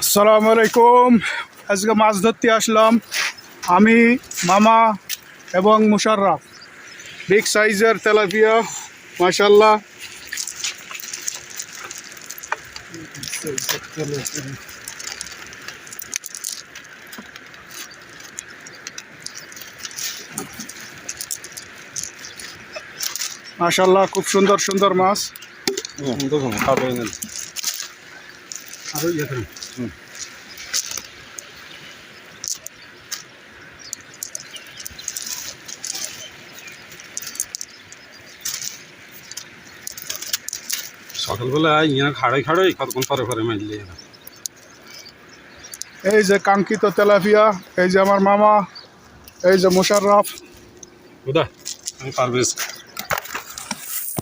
আসসালামু আলাইকুম। আজকে মাছ ধরতে আসলাম। আমি মামা এবং মুশাররাফ। বিগ সাইজের তেলাপিয়া মাশাল্লাহ মাশাল্লাহ খুব সুন্দর সুন্দর মাছ। আরও ইয়ে করেন। সকালবেলা ইয়া খাড়াই খাড়াই কতক্ষণ পরে পরে মারলি এই যে কাঙ্ক্ষিত তেলাপিয়া এই যে আমার মামা এই যে মুশাররফ। বুদা আমি পারভেজ।